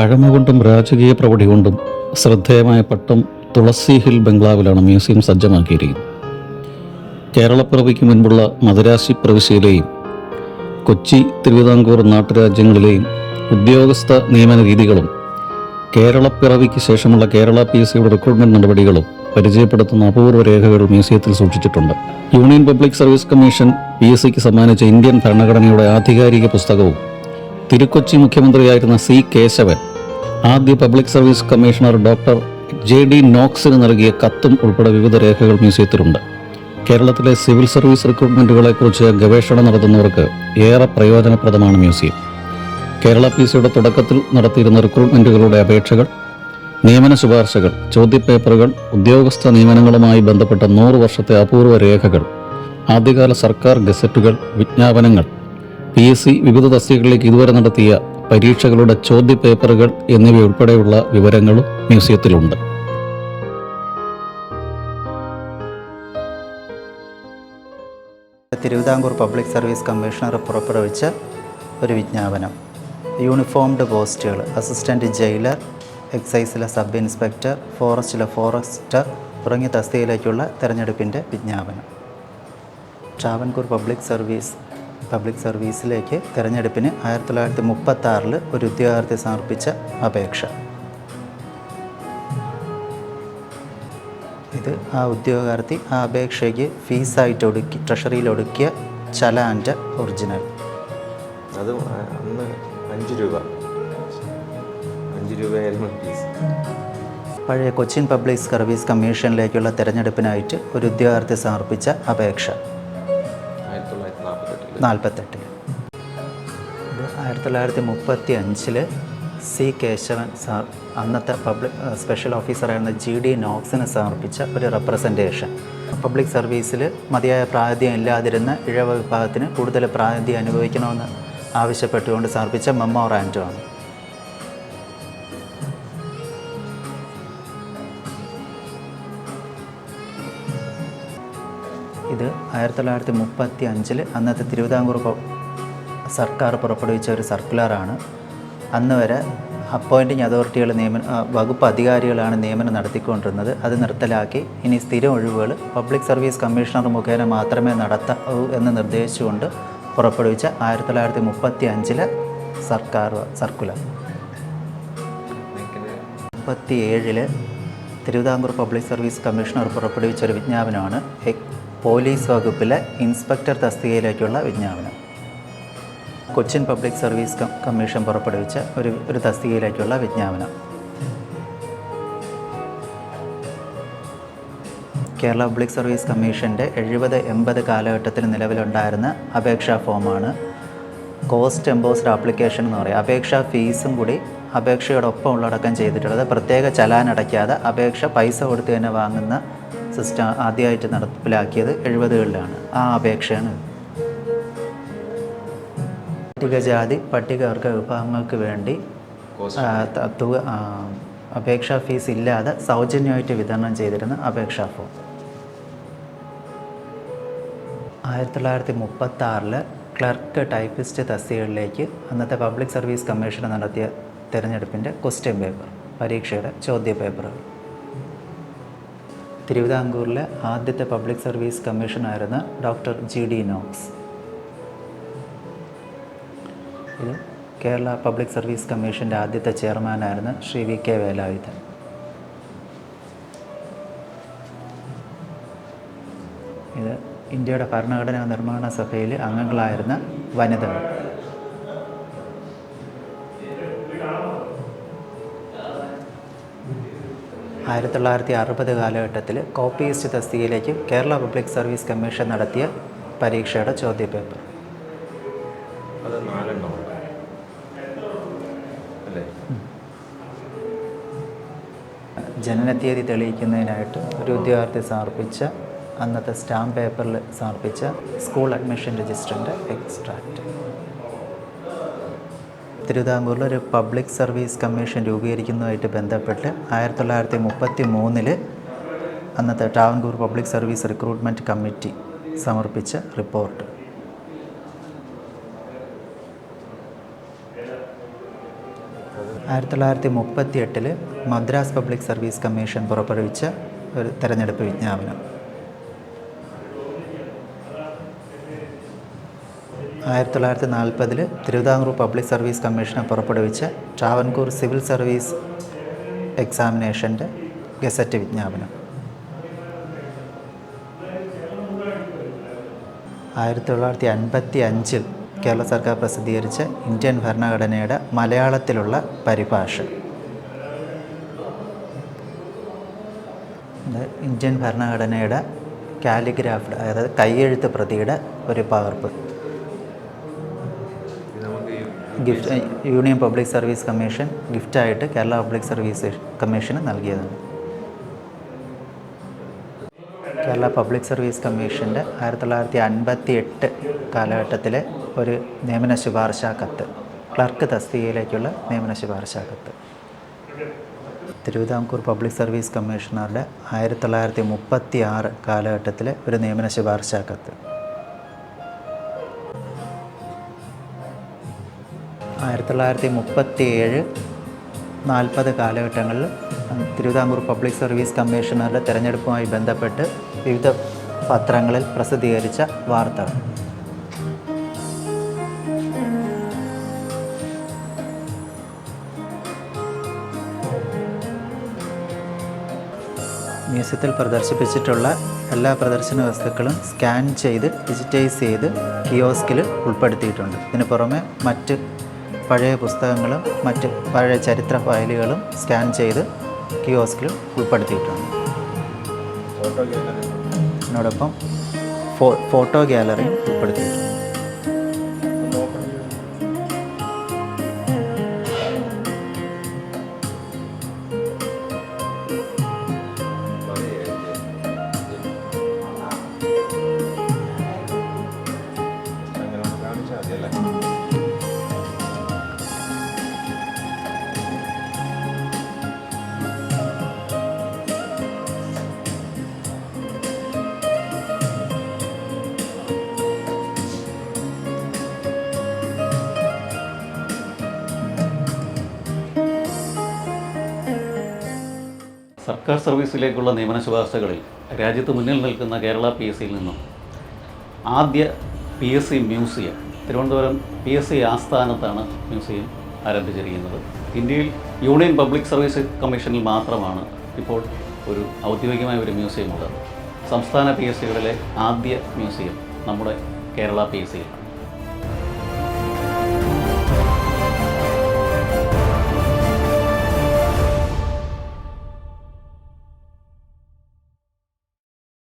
പഴമ കൊണ്ടും രാജകീയ പ്രൗഢി കൊണ്ടും ശ്രദ്ധേയമായ പട്ടം തുളസി ഹിൽ ബംഗ്ലാവിലാണ് മ്യൂസിയം സജ്ജമാക്കിയിരിക്കുന്നത്. കേരളപ്പിറവിക്ക് മുൻപുള്ള മദരാശി പ്രവിശ്യയിലെയും കൊച്ചി തിരുവിതാംകൂർ നാട്ടുരാജ്യങ്ങളിലെയും ഉദ്യോഗസ്ഥ നിയമന രീതികളും കേരളപ്പിറവിക്ക് ശേഷമുള്ള കേരള പി എസ് സിയുടെ റിക്രൂട്ട്മെന്റ് നടപടികളും പരിചയപ്പെടുത്തുന്ന അപൂർവ രേഖകൾ മ്യൂസിയത്തിൽ സൂക്ഷിച്ചിട്ടുണ്ട്. Union public service commission P S സിക്ക് സമ്മാനിച്ച ഇന്ത്യൻ ഭരണഘടനയുടെ ആധികാരിക പുസ്തകവും തിരുക്കൊച്ചി മുഖ്യമന്ത്രിയായിരുന്ന സി കേശവൻ ആദ്യ public service commissioner doctor J D നോക്സിന് നൽകിയ കത്തും ഉൾപ്പെടെ വിവിധ രേഖകൾ മ്യൂസിയത്തിലുണ്ട്. കേരളത്തിലെ സിവിൽ സർവീസ് റിക്രൂട്ട്മെന്റുകളെക്കുറിച്ച് ഗവേഷണം നടത്തുന്നവർക്ക് ഏറെ പ്രയോജനപ്രദമാണ് മ്യൂസിയം. കേരള പി സിയുടെ തുടക്കത്തിൽ നടത്തിയിരുന്ന റിക്രൂട്ട്മെന്റുകളുടെ അപേക്ഷകൾ നിയമന ശുപാർശകൾ ചോദ്യപേപ്പറുകൾ ഉദ്യോഗസ്ഥ നിയമനങ്ങളുമായി ബന്ധപ്പെട്ട നൂറ് വർഷത്തെ അപൂർവ രേഖകൾ ആദ്യകാല സർക്കാർ ഗസറ്റുകൾ വിജ്ഞാപനങ്ങൾ പി എസ് സി വിവിധ തസ്തികകളിലേക്ക് ഇതുവരെ നടത്തിയ പരീക്ഷകളുടെ ചോദ്യപേപ്പറുകൾ എന്നിവയുൾപ്പെടെയുള്ള വിവരങ്ങളും മ്യൂസിയത്തിലുണ്ട്. തിരുവിതാംകൂർ പബ്ലിക് സർവീസ് കമ്മീഷണർ പുറപ്പെടുവിച്ച ഒരു വിജ്ഞാപനം. യൂണിഫോംഡ് പോസ്റ്റുകൾ അസിസ്റ്റന്റ് ജയിലർ എക്സൈസിലെ സബ് ഇൻസ്പെക്ടർ ഫോറസ്റ്റിലെ ഫോറസ്റ്റർ തുടങ്ങിയ തസ്തികയിലേക്കുള്ള തെരഞ്ഞെടുപ്പിന്റെ വിജ്ഞാപനം. ട്രാവൻകൂർ പബ്ലിക് സർവീസ് പബ്ലിക് സർവീസിലേക്ക് തിരഞ്ഞെടുപ്പിന് ആയിരത്തി തൊള്ളായിരത്തി മുപ്പത്താറിൽ ഒരു ഉദ്യോഗാർത്ഥി സമർപ്പിച്ച അപേക്ഷ. ഇത് ആ ഉദ്യോഗാർത്ഥി ആ അപേക്ഷയ്ക്ക് ഫീസായിട്ട് ഒടുക്കി ട്രഷറിയിൽ ഒടുക്കിയ ചലാന്റെ ഒറിജിനൽ. അത് അന്ന് അഞ്ച് രൂപ. അഞ്ച് രൂപയായിരുന്നു ഫീസ്. പഴയ കൊച്ചിൻ പബ്ലിക് സർവീസ് കമ്മീഷനിലേക്കുള്ള തിരഞ്ഞെടുപ്പിനായിട്ട് ഒരു ഉദ്യോഗാർത്ഥി സമർപ്പിച്ച അപേക്ഷ. ഇത് ആയിരത്തി തൊള്ളായിരത്തി മുപ്പത്തി അഞ്ചിൽ സി കേശവൻ സാർ അന്നത്തെ പബ്ലിക് സ്പെഷ്യൽ ഓഫീസറായിരുന്ന ജി ഡി നോക്സിന് സമർപ്പിച്ച ഒരു റെപ്രസെന്റേഷൻ പബ്ലിക് സർവീസിൽ മതിയായ പ്രാതിഥ്യം ഇല്ലാതിരുന്ന ഇഴവ വിഭാഗത്തിന് കൂടുതൽ പ്രാതിഥ്യം അനുഭവിക്കണമെന്ന് ആവശ്യപ്പെട്ടുകൊണ്ട് സമർപ്പിച്ച മെമ്മോറാൻഡോ ഇത് ആയിരത്തി തൊള്ളായിരത്തി മുപ്പത്തി അഞ്ചിൽ അന്നത്തെ തിരുവിതാംകൂർ സർക്കാർ പുറപ്പെടുവിച്ച ഒരു സർക്കുലറാണ്. അന്ന് വരെ അപ്പോയിന്റിങ് അതോറിറ്റികൾ നിയമന വകുപ്പ് അധികാരികളാണ് നിയമനം നടത്തിക്കൊണ്ടിരുന്നത്. അത് നിർത്തലാക്കി. ഇനി സ്ഥിരം ഒഴിവുകൾ പബ്ലിക് സർവീസ് കമ്മീഷണർ മുഖേന മാത്രമേ നടത്താവൂ എന്ന് നിർദ്ദേശിച്ചുകൊണ്ട് പുറപ്പെടുവിച്ച ആയിരത്തി തൊള്ളായിരത്തി മുപ്പത്തി അഞ്ചിലെ സർക്കാർ സർക്കുലർ. മുപ്പത്തി ഏഴിൽ തിരുവിതാംകൂർ പബ്ലിക് സർവീസ് കമ്മീഷണർ പുറപ്പെടുവിച്ച ഒരു വിജ്ഞാപനമാണ്. പോലീസ് വകുപ്പിലെ ഇൻസ്പെക്ടർ തസ്തികയിലേക്കുള്ള വിജ്ഞാപനം. കൊച്ചിൻ പബ്ലിക് സർവീസ് കമ്മീഷൻ പുറപ്പെടുവിച്ച ഒരു ഒരു തസ്തികയിലേക്കുള്ള വിജ്ഞാപനം. കേരള പബ്ലിക് സർവീസ് കമ്മീഷന്റെ എഴുപത് എൺപത് കാലഘട്ടത്തിൽ നിലവിലുണ്ടായിരുന്ന അപേക്ഷാ ഫോമാണ് കോസ്റ്റ് എംബോസ്ഡ് ആപ്ലിക്കേഷൻ എന്ന് പറയും അപേക്ഷാ ഫീസും കൂടി അപേക്ഷയോടൊപ്പം ഉള്ളടക്കം ചെയ്തിട്ടുള്ളത് പ്രത്യേക ചലാൻ അടയ്ക്കാതെ അപേക്ഷ പൈസ കൊടുത്ത് തന്നെ വാങ്ങുന്ന സിസ്റ്റം ആദ്യമായിട്ട് നടപ്പിലാക്കിയത് എഴുപതുകളിലാണ്. ആ അപേക്ഷയാണ്. പട്ടികജാതി പട്ടികവർഗ വിഭാഗങ്ങൾക്ക് വേണ്ടി തുക അപേക്ഷാ ഫീസ് ഇല്ലാതെ സൗജന്യമായിട്ട് വിതരണം ചെയ്തിരുന്ന അപേക്ഷാ ഫോം. ആയിരത്തി തൊള്ളായിരത്തി മുപ്പത്തി ആറിൽ ക്ലർക്ക് ടൈപ്പിസ്റ്റ് തസ്തികകളിലേക്ക് അന്നത്തെ പബ്ലിക് സർവീസ് കമ്മീഷൻ നടത്തിയ തിരഞ്ഞെടുപ്പിന്റെ ക്വസ്റ്റ്യൻ പേപ്പർ പരീക്ഷയുടെ ചോദ്യ പേപ്പറുകൾ. തിരുവിതാംകൂറിലെ ആദ്യത്തെ പബ്ലിക് സർവീസ് കമ്മീഷനായിരുന്ന ഡോക്ടർ ജി ഡി നോക്സ്. ഇത് കേരള പബ്ലിക് സർവീസ് കമ്മീഷന്റെ ആദ്യത്തെ ചെയർമാനായിരുന്ന ശ്രീ വി കെ വേലായുധൻ. ഇത് ഇന്ത്യയുടെ ഭരണഘടനാ നിർമ്മാണ സഭയിലെ അംഗങ്ങളായിരുന്ന വനിതകൾ. ആയിരത്തി തൊള്ളായിരത്തി അറുപത് കാലഘട്ടത്തിൽ കോപ്പിയിസ്റ്റ് തസ്തികയിലേക്ക് കേരള പബ്ലിക് സർവീസ് കമ്മീഷൻ നടത്തിയ പരീക്ഷയുടെ ചോദ്യപേപ്പർ. അത് നാലെണ്ണം? അല്ലേ? ജനനത്തീയതി തെളിയിക്കുന്നതിനായിട്ട് ഒരു ഉദ്യോഗാർത്ഥി സമർപ്പിച്ച അന്നത്തെ സ്റ്റാമ്പ് പേപ്പറിൽ സമർപ്പിച്ച സ്കൂൾ അഡ്മിഷൻ രജിസ്റ്ററിന്റെ എക്സ്ട്രാക്റ്റ്. തിരുവിതാംകൂറിൽ ഒരു പബ്ലിക് സർവീസ് കമ്മീഷൻ രൂപീകരിക്കുന്നതുമായിട്ട് ബന്ധപ്പെട്ട് ആയിരത്തി തൊള്ളായിരത്തി മുപ്പത്തി മൂന്നിൽ അന്നത്തെ Travancore public service recruitment committee സമർപ്പിച്ച റിപ്പോർട്ട്. ആയിരത്തി തൊള്ളായിരത്തി മുപ്പത്തി എട്ടിൽ മദ്രാസ് പബ്ലിക് സർവീസ് കമ്മീഷൻ പുറപ്പെടുവിച്ച ഒരു തെരഞ്ഞെടുപ്പ് വിജ്ഞാപനം. ആയിരത്തി തൊള്ളായിരത്തി നാൽപ്പതിൽ തിരുവിതാംകൂർ പബ്ലിക് സർവീസ് കമ്മീഷനെ പുറപ്പെടുവിച്ച ട്രാവൻകൂർ സിവിൽ സർവീസ് എക്സാമിനേഷന്റെ ഗസറ്റ് വിജ്ഞാപനം. ആയിരത്തി തൊള്ളായിരത്തി അൻപത്തി അഞ്ചിൽ കേരള സർക്കാർ പ്രസിദ്ധീകരിച്ച ഇന്ത്യൻ ഭരണഘടനയുടെ മലയാളത്തിലുള്ള പരിഭാഷ. ഇന്ത്യൻ ഭരണഘടനയുടെ കാലിഗ്രാഫ്ഡ് അതായത് കൈയെഴുത്ത് പ്രതിയുടെ ഒരു പകർപ്പ്. Gift union public service commission ഗിഫ്റ്റായിട്ട് Kerala public service കമ്മീഷന് നൽകിയതാണ്. കേരള പബ്ലിക് സർവീസ് കമ്മീഷന്റെ ആയിരത്തി തൊള്ളായിരത്തി അൻപത്തി എട്ട് കാലഘട്ടത്തിലെ ഒരു നിയമന ശുപാർശ കത്ത് ക്ലർക്ക് തസ്തികയിലേക്കുള്ള നിയമന ശുപാർശ കത്ത്. തിരുവിതാംകൂർ പബ്ലിക് സർവീസ് കമ്മീഷണറുടെ ആയിരത്തി തൊള്ളായിരത്തി മുപ്പത്തി ആറ് കാലഘട്ടത്തിലെ ഒരു നിയമന ശുപാർശ കത്ത്. ആയിരത്തി തൊള്ളായിരത്തി മുപ്പത്തി ഏഴ് നാൽപ്പത് കാലഘട്ടങ്ങളിൽ തിരുവിതാംകൂർ പബ്ലിക് സർവീസ് കമ്മീഷണറുടെ തിരഞ്ഞെടുപ്പുമായി ബന്ധപ്പെട്ട് വിവിധ പത്രങ്ങളിൽ പ്രസിദ്ധീകരിച്ച വാർത്തകൾ മ്യൂസിയത്തിൽ പ്രദർശിപ്പിച്ചിട്ടുള്ള എല്ലാ പ്രദർശന വസ്തുക്കളും സ്കാൻ ചെയ്ത് ഡിജിറ്റൈസ് ചെയ്ത് കിയോസ്കിൽ ഉൾപ്പെടുത്തിയിട്ടുണ്ട്. ഇതിന് പുറമെ മറ്റ് പഴയ പുസ്തകങ്ങളും മറ്റ് പഴയ ചരിത്ര ഫയലുകളും സ്കാൻ ചെയ്ത് കിയോസ്കിൽ ഉൾപ്പെടുത്തിയിട്ടുണ്ട്. അതിനോടൊപ്പം ഫോ ഫോട്ടോ ഗാലറിയും ഉൾപ്പെടുത്തിയിട്ടുണ്ട്. സർക്കാർ സർവീസിലേക്കുള്ള നിയമന ശുപാർശകളിൽ രാജ്യത്ത് മുന്നിൽ നിൽക്കുന്ന കേരള പി എസ് സിയിൽ നിന്നും ആദ്യ P S C museum Thiruvananthapuram P S C ആസ്ഥാനത്താണ് museum ആരംഭിച്ചിരിക്കുന്നത്. ഇന്ത്യയിൽ യൂണിയൻ പബ്ലിക് സർവീസ് കമ്മീഷനിൽ മാത്രമാണ് ഇപ്പോൾ ഒരു ഔദ്യോഗികമായ ഒരു മ്യൂസിയം ഉള്ളത്. സംസ്ഥാന പി എസ് സികളിലെ ആദ്യ മ്യൂസിയം നമ്മുടെ കേരള പി എസ് സിയിലാണ്.